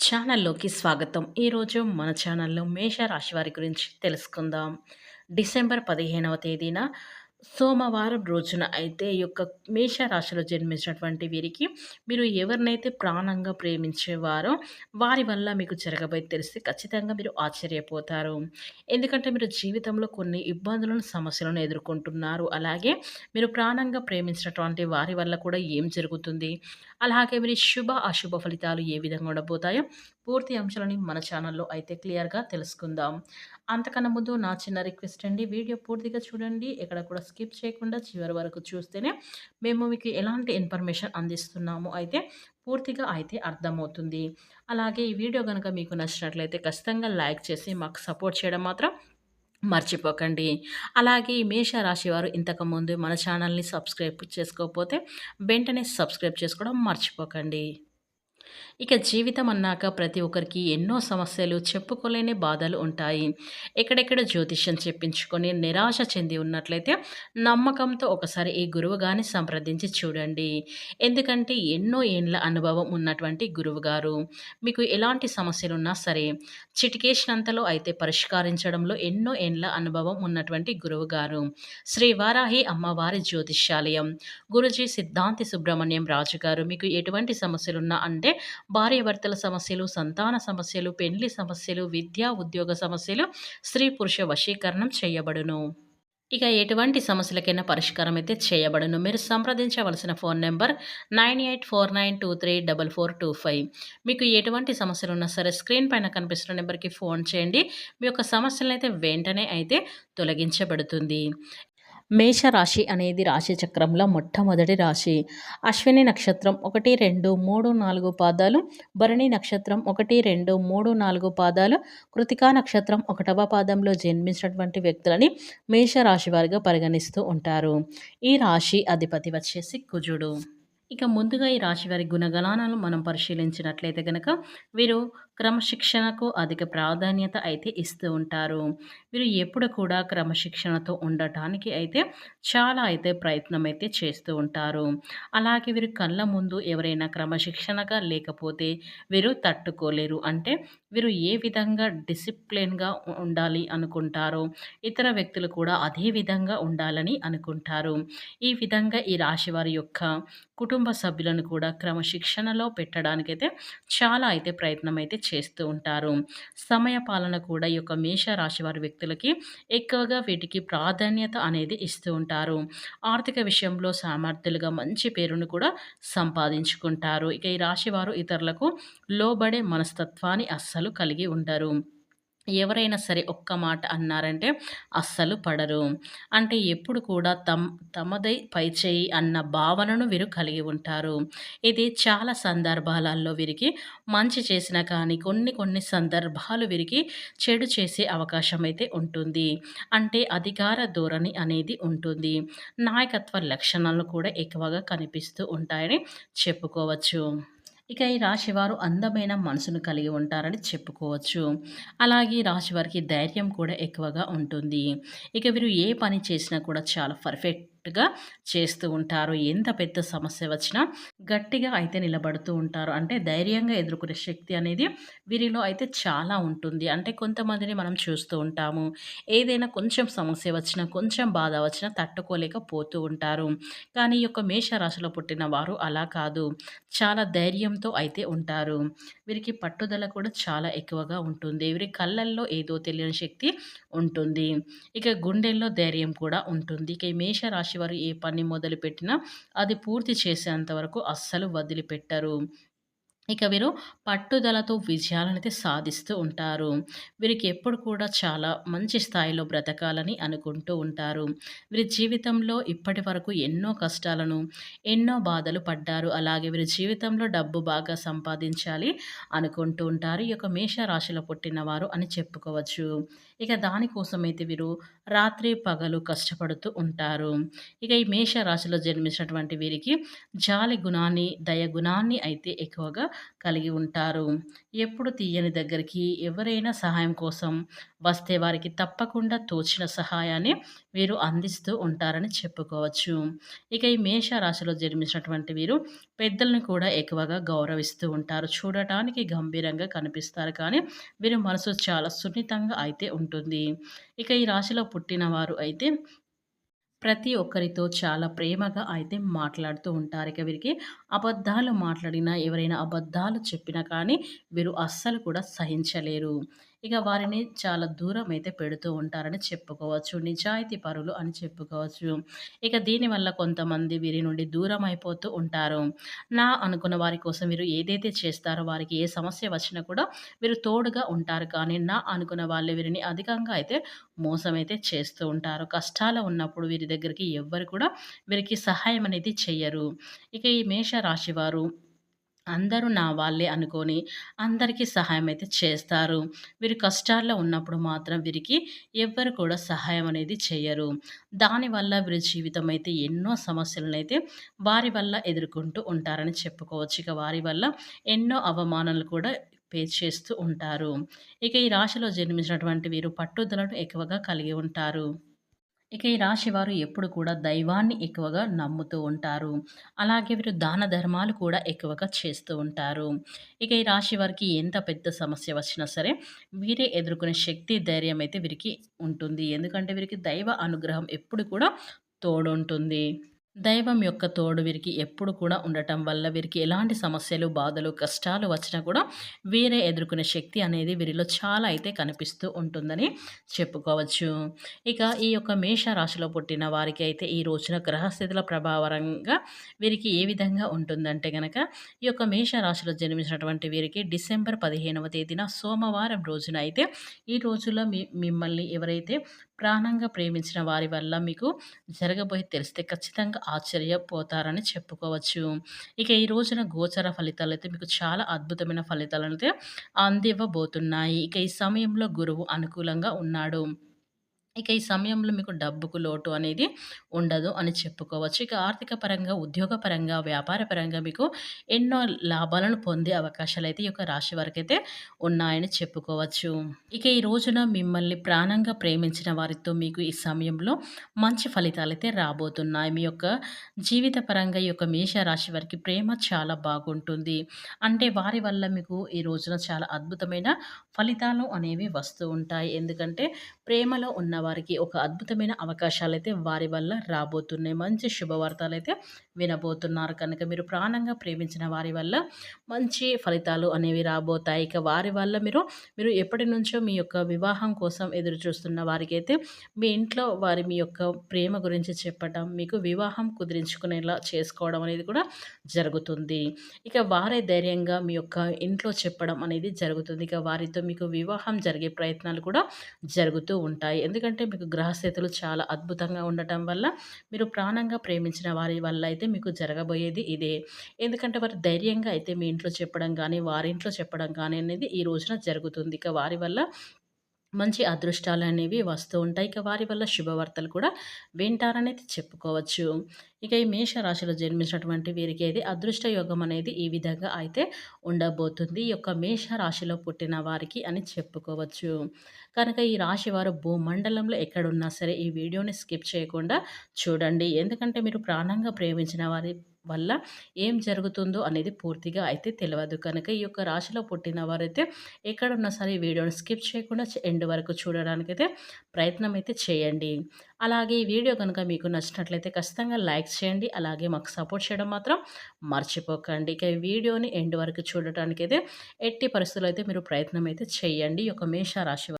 ఛానల్లోకి స్వాగతం. ఈరోజు మన ఛానల్లో మేషరాశి వారి గురించి తెలుసుకుందాం. డిసెంబర్ పదిహేనవ తేదీన సోమవారం రోజున అయితే ఈ యొక్క మేషరాశిలో జన్మించినటువంటి వీరికి మీరు ఎవరినైతే ప్రాణంగా ప్రేమించేవారో వారి వల్ల మీకు జరగబోయి తెలిస్తే ఖచ్చితంగా మీరు ఆశ్చర్యపోతారు. ఎందుకంటే మీరు జీవితంలో కొన్ని ఇబ్బందులను సమస్యలను ఎదుర్కొంటున్నారు. అలాగే మీరు ప్రాణంగా ప్రేమించినటువంటి వారి వల్ల కూడా ఏం జరుగుతుంది? అలాగే మీరు శుభ అశుభ ఫలితాలు ఏ విధంగా ఉండబోతాయో పూర్తి అంశాలని మన ఛానల్లో అయితే క్లియర్గా తెలుసుకుందాం. అంతకన్నా ముందు నా చిన్న రిక్వెస్ట్ అండి వీడియో పూర్తిగా చూడండి ఎక్కడ కూడా స్కిప్ చేయకుండా చివరి వరకు చూస్తేనే మేము మీకు ఎలాంటి ఇన్ఫర్మేషన్ అందిస్తున్నాము అయితే పూర్తిగా అయితే అర్థమవుతుంది. అలాగే ఈ వీడియో కనుక మీకు నచ్చినట్లయితే ఖచ్చితంగా లైక్ చేసి మాకు సపోర్ట్ చేయడం మాత్రం మర్చిపోకండి. అలాగే ఈ మేషరాశి వారు ఇంతకుముందు మన ఛానల్ని సబ్స్క్రైబ్ చేసుకోకపోతే వెంటనే సబ్స్క్రైబ్ చేసుకోవడం మర్చిపోకండి. ఇక జీవితం అన్నాక ప్రతి ఒక్కరికి ఎన్నో సమస్యలు చెప్పుకోలేని బాధలు ఉంటాయి. ఎక్కడెక్కడ జ్యోతిష్యం చెప్పించుకొని నిరాశ చెంది ఉన్నట్లయితే నమ్మకంతో ఒకసారి ఈ గురువు గారిని సంప్రదించి చూడండి. ఎందుకంటే ఎన్నో ఏండ్ల అనుభవం ఉన్నటువంటి గురువు గారు మీకు ఎలాంటి సమస్యలు ఉన్నా సరే చిటికేసినంతలో అయితే పరిష్కరించడంలో ఎన్నో ఏండ్ల అనుభవం ఉన్నటువంటి గురువు గారు శ్రీ వారాహి అమ్మవారి జ్యోతిష్యాలయం. గురుజీ సిద్ధాంతి సుబ్రహ్మణ్యం రాజు గారు మీకు ఎటువంటి సమస్యలున్నా అంటే భార్యాభర్తల సమస్యలు సంతాన సమస్యలు పెండ్లి సమస్యలు విద్యా ఉద్యోగ సమస్యలు స్త్రీ పురుష వశీకరణం చేయబడును. ఇక ఎటువంటి సమస్యలకైనా పరిష్కారం అయితే చేయబడును. మీరు సంప్రదించవలసిన phone number nine eight four nine two three double four two five. మీకు ఎటువంటి సమస్యలు ఉన్నా సరే స్క్రీన్ పైన కనిపిస్తున్న నెంబర్కి ఫోన్ చేయండి. మీ యొక్క సమస్యలను అయితే వెంటనే అయితే తొలగించబడుతుంది. మేషరాశి అనేది రాశి చక్రంలో మొట్టమొదటి రాశి. అశ్విని నక్షత్రం ఒకటి రెండు మూడు నాలుగు పాదాలు. భరణి నక్షత్రం ఒకటి రెండు మూడు నాలుగు పాదాలు. కృతికా నక్షత్రం ఒకటవ పాదంలో జన్మించినటువంటి వ్యక్తులని మేషరాశి వారిగా పరిగణిస్తూ ఉంటారు. ఈ రాశి అధిపతి వచ్చేసి కుజుడు. ఇక ముందుగా ఈ రాశి వారి గుణగణాలను మనం పరిశీలించినట్లయితే కనుక వీరు క్రమశిక్షణకు అధిక ప్రాధాన్యత అయితే ఇస్తూ ఉంటారు. వీరు ఎప్పుడు కూడా క్రమశిక్షణతో ఉండటానికి అయితే చాలా అయితే ప్రయత్నం అయితే చేస్తూ ఉంటారు. అలాగే వీరు కళ్ళ ముందు ఎవరైనా క్రమశిక్షణగా లేకపోతే వీరు తట్టుకోలేరు. అంటే వీరు ఏ విధంగా డిసిప్లిన్గా ఉండాలి అనుకుంటారో ఇతర వ్యక్తులు కూడా అదే విధంగా ఉండాలని అనుకుంటారు. ఈ విధంగా ఈ రాశి వారి యొక్క కుటుంబ సభ్యులను కూడా క్రమశిక్షణలో పెట్టడానికైతే చాలా అయితే ప్రయత్నం అయితే చేస్తూ ఉంటారు. సమయ పాలన కూడా ఈ యొక్క మేష వారి వ్యక్తులకి ఎక్కువగా వీటికి ప్రాధాన్యత అనేది ఇస్తూ ఉంటారు. ఆర్థిక విషయంలో సామర్థ్యులుగా మంచి పేరును కూడా సంపాదించుకుంటారు. ఇక ఈ రాశి వారు ఇతరులకు లోబడే మనస్తత్వాన్ని అస్సలు కలిగి ఉండరు. ఎవరైనా సరే ఒక్క మాట అన్నారంటే అస్సలు పడరు. అంటే ఎప్పుడు కూడా తమ్ తమదై పైచేయి అన్న భావనను వీరు కలిగి ఉంటారు. ఇది చాలా సందర్భాలలో వీరికి మంచి చేసిన కానీ కొన్ని కొన్ని సందర్భాలు వీరికి చెడు చేసే అవకాశం అయితే ఉంటుంది. అంటే అధికార ధోరణి అనేది ఉంటుంది. నాయకత్వ లక్షణాలు కూడా ఎక్కువగా కనిపిస్తూ ఉంటాయని చెప్పుకోవచ్చు. ఇక ఈ రాశివారు అందమైన మనసును కలిగి ఉంటారని చెప్పుకోవచ్చు. అలాగే ఈ రాశి వారికి ధైర్యం కూడా ఎక్కువగా ఉంటుంది. ఇక వీరు ఏ పని చేసినా కూడా చాలా పర్ఫెక్ట్ గా చేస్తూ ఉంటారు. ఎంత పెద్ద సమస్య వచ్చినా గట్టిగా అయితే నిలబడుతూ ఉంటారు. అంటే ధైర్యంగా ఎదుర్కొనే శక్తి అనేది వీరిలో అయితే చాలా ఉంటుంది. అంటే కొంతమందిని మనం చూస్తూ ఉంటాము. ఏదైనా కొంచెం సమస్య వచ్చినా కొంచెం బాధ వచ్చినా తట్టుకోలేకపోతూ ఉంటారు. కానీ ఈ యొక్క మేషరాశిలో పుట్టిన వారు అలా కాదు. చాలా ధైర్యంతో అయితే ఉంటారు. వీరికి పట్టుదల కూడా చాలా ఎక్కువగా ఉంటుంది. వీరి కళ్ళల్లో ఏదో తెలియని శక్తి ఉంటుంది. ఇక గుండెల్లో ధైర్యం కూడా ఉంటుంది. ఇక ఈ మేషరాశి రాశి వారు ఏ పని మొదలుపెట్టినా అది పూర్తి చేసేంత వరకు అస్సలు వదిలిపెట్టరు. ఇక వీరు పట్టుదలతో విజయాలను అయితే సాధిస్తూ ఉంటారు. వీరికి ఎప్పుడు కూడా చాలా మంచి స్థాయిలో బ్రతకాలని అనుకుంటూ ఉంటారు. వీరి జీవితంలో ఇప్పటి వరకు ఎన్నో కష్టాలను ఎన్నో బాధలు పడ్డారు. అలాగే వీరి జీవితంలో డబ్బు బాగా సంపాదించాలి అనుకుంటూ ఉంటారు. ఈ యొక్క మేషరాశిలో పుట్టినవారు అని చెప్పుకోవచ్చు. ఇక దానికోసమైతే వీరు రాత్రి పగలు కష్టపడుతూ ఉంటారు. ఇక ఈ మేష రాశిలో జన్మించినటువంటి వీరికి జాలి గుణాన్ని దయ గుణాన్ని అయితే ఎక్కువగా కలిగి ఉంటారు. ఎప్పుడు తీయని దగ్గరికి ఎవరైనా సహాయం కోసం వస్తే వారికి తప్పకుండా తోచిన సహాయాన్ని వీరు అందిస్తూ ఉంటారని చెప్పుకోవచ్చు. ఇక ఈ మేష రాశిలో జన్మించినటువంటి వీరు పెద్దలను కూడా ఎక్కువగా గౌరవిస్తూ ఉంటారు. చూడటానికి గంభీరంగా కనిపిస్తారు కానీ వీరి మనసు చాలా సున్నితంగా అయితే ఉంటుంది. ఇక ఈ రాశిలో పుట్టిన వారు అయితే ప్రతి ఒక్కరితో చాలా ప్రేమగా అయితే మాట్లాడుతూ ఉంటారు. ఇక వీరికి అబద్ధాలు మాట్లాడినా, ఎవరైనా అబద్ధాలు చెప్పినా కానీ వీరు అస్సలు కూడా సహించలేరు. ఇక వారిని చాలా దూరం అయితే పెడుతూ ఉంటారని చెప్పుకోవచ్చు. నిజాయితీ పరులు అని చెప్పుకోవచ్చు. ఇక దీనివల్ల కొంతమంది వీరి నుండి దూరం అయిపోతూ ఉంటారు. నా అనుకున్న వారి కోసం వీరు ఏదైతే చేస్తారో వారికి ఏ సమస్య వచ్చినా కూడా వీరు తోడుగా ఉంటారు. కానీ నా అనుకున్న వాళ్ళు వీరిని అధికంగా అయితే మోసం అయితే చేస్తూ ఉంటారు. కష్టాలు ఉన్నప్పుడు వీరి దగ్గరికి ఎవ్వరు కూడా వీరికి సహాయం అనేది చెయ్యరు. ఇక ఈ మేష రాశివారు అందరూ నా వాళ్ళే అనుకొని అందరికీ సహాయం అయితే చేస్తారు. వీరు కష్టాల్లో ఉన్నప్పుడు మాత్రం వీరికి ఎవ్వరు కూడా సహాయం అనేది చేయరు దానివల్ల వీరి జీవితం అయితే ఎన్నో సమస్యలనైతే వారి వల్ల ఎదుర్కొంటూ ఉంటారని చెప్పుకోవచ్చు. ఇక వారి వల్ల ఎన్నో అవమానాలు కూడా పే చేస్తూ ఉంటారు. ఇక ఈ రాశిలో జన్మించినటువంటి వీరు పట్టుదలను ఎక్కువగా కలిగి ఉంటారు. ఇక ఈ రాశి వారు ఎప్పుడు కూడా దైవాన్ని ఎక్కువగా నమ్ముతూ ఉంటారు. అలాగే వీరు దాన ధర్మాలు కూడా ఎక్కువగా చేస్తూ ఉంటారు. ఇక ఈ రాశి వారికి ఎంత పెద్ద సమస్య వచ్చినా సరే వీరే ఎదుర్కొనే శక్తి, ధైర్యం అయితే వీరికి ఉంటుంది. ఎందుకంటే వీరికి దైవ అనుగ్రహం ఎప్పుడు కూడా తోడుంటుంది. దైవం యొక్క తోడు వీరికి ఎప్పుడు కూడా ఉండటం వల్ల వీరికి ఎలాంటి సమస్యలు, బాధలు, కష్టాలు వచ్చినా కూడా వీరే ఎదుర్కొనే శక్తి అనేది వీరిలో చాలా అయితే కనిపిస్తూ ఉంటుందని చెప్పుకోవచ్చు. ఇక ఈ యొక్క మేష రాశిలో పుట్టిన వారికి అయితే ఈ రోజున గ్రహస్థితుల ప్రభావరంగా వీరికి ఏ విధంగా ఉంటుందంటే కనుక ఈ యొక్క మేష రాశిలో జన్మించినటువంటి వీరికి డిసెంబర్ పదిహేనవ తేదీన సోమవారం రోజున అయితే ఈ రోజుల్లో మీ మిమ్మల్ని ఎవరైతే ప్రాణంగా ప్రేమించిన వారి వల్ల మీకు జరగబోయి తెలిస్తే ఖచ్చితంగా ఆశ్చర్యపోతారని చెప్పుకోవచ్చు. ఇక ఈ రోజున గోచర ఫలితాలు అయితే మీకు చాలా అద్భుతమైన ఫలితాలను అయితే అందివ్వబోతున్నాయి. ఇక ఈ సమయంలో గురువు అనుకూలంగా ఉన్నాడు. ఇక ఈ సమయంలో మీకు డబ్బుకు లోటు అనేది ఉండదు అని చెప్పుకోవచ్చు. ఇక ఆర్థిక పరంగా, ఉద్యోగ పరంగా, వ్యాపార పరంగా మీకు ఎన్నో లాభాలను పొందే అవకాశాలు అయితే ఈ యొక్క రాశి వారికైతే ఉన్నాయని చెప్పుకోవచ్చు. ఇక ఈ రోజున మిమ్మల్ని ప్రాణంగా ప్రేమించిన వారితో మీకు ఈ సమయంలో మంచి ఫలితాలు అయితే రాబోతున్నాయి. మీ యొక్క జీవిత పరంగా ఈ యొక్క మేష రాశి వారికి ప్రేమ చాలా బాగుంటుంది. అంటే వారి వల్ల మీకు ఈ రోజున చాలా అద్భుతమైన ఫలితాలు అనేవి వస్తూ ఉంటాయి. ఎందుకంటే ప్రేమలో ఉన్న వారికి ఒక అద్భుతమైన అవకాశాలు అయితే వారి వల్ల రాబోతున్నాయి. మంచి శుభవార్తలైతే వినబోతున్నారు కనుక మీరు ప్రాణంగా ప్రేమించిన వారి వల్ల మంచి ఫలితాలు అనేవి రాబోతాయి. ఇక వారి వల్ల మీరు మీరు ఎప్పటి నుంచో మీ యొక్క వివాహం కోసం ఎదురు చూస్తున్న వారికైతే మీ ఇంట్లో వారి మీ యొక్క ప్రేమ గురించి చెప్పటం, మీకు వివాహం కుదిరించుకునేలా చేసుకోవడం అనేది కూడా జరుగుతుంది. ఇక వారే ధైర్యంగా మీ యొక్క ఇంట్లో చెప్పడం అనేది జరుగుతుంది. ఇక వారితో మీకు వివాహం జరిగే ప్రయత్నాలు కూడా జరుగుతూ ఉంటాయి. ఎందుకంటే మీకు గ్రహస్థితులు చాలా అద్భుతంగా ఉండటం వల్ల మీరు ప్రాణంగా ప్రేమించిన వారి వల్ల అయితే మీకు జరగబోయేది ఇదే. ఎందుకంటే వారు ధైర్యంగా అయితే మీ ఇంట్లో చెప్పడం కానీ, వారి ఇంట్లో చెప్పడం కానీ అనేది ఈ రోజున జరుగుతుంది. ఇక వారి వల్ల మంచి అదృష్టాలు అనేవి వస్తూ ఉంటాయి. ఇక వారి వల్ల శుభవార్తలు కూడా వింటారనేది చెప్పుకోవచ్చు. ఇక ఈ మేష రాశిలో జన్మించినటువంటి వీరికి అయితే అదృష్ట యోగం అనేది ఈ విధంగా అయితే ఉండబోతుంది. ఈ యొక్క మేష రాశిలో పుట్టిన వారికి అని చెప్పుకోవచ్చు. కనుక ఈ రాశి వారు భూమండలంలో ఎక్కడున్నా సరే ఈ వీడియోని స్కిప్ చేయకుండా చూడండి. ఎందుకంటే మీరు ప్రాణంగా ప్రేమించిన వారి వల్ల ఏం జరుగుతుందో అనేది పూర్తిగా అయితే తెలియదు కనుక ఈ యొక్క రాశిలో పుట్టిన వారైతే ఎక్కడున్నా సరే వీడియోని స్కిప్ చేయకుండా ఎండ్ వరకు చూడడానికైతే ప్రయత్నం అయితే చేయండి. అలాగే ఈ వీడియో కనుక మీకు నచ్చినట్లయితే ఖచ్చితంగా లైక్ చేయండి. అలాగే మాకు సపోర్ట్ చేయడం మాత్రం మర్చిపోకండి. ఇక ఈ వీడియోని ఎండ్ వరకు చూడటానికైతే ఎట్టి పరిస్థితుల్లో అయితే మీరు ప్రయత్నం అయితే చేయండి. ఈ యొక్క మేష రాశి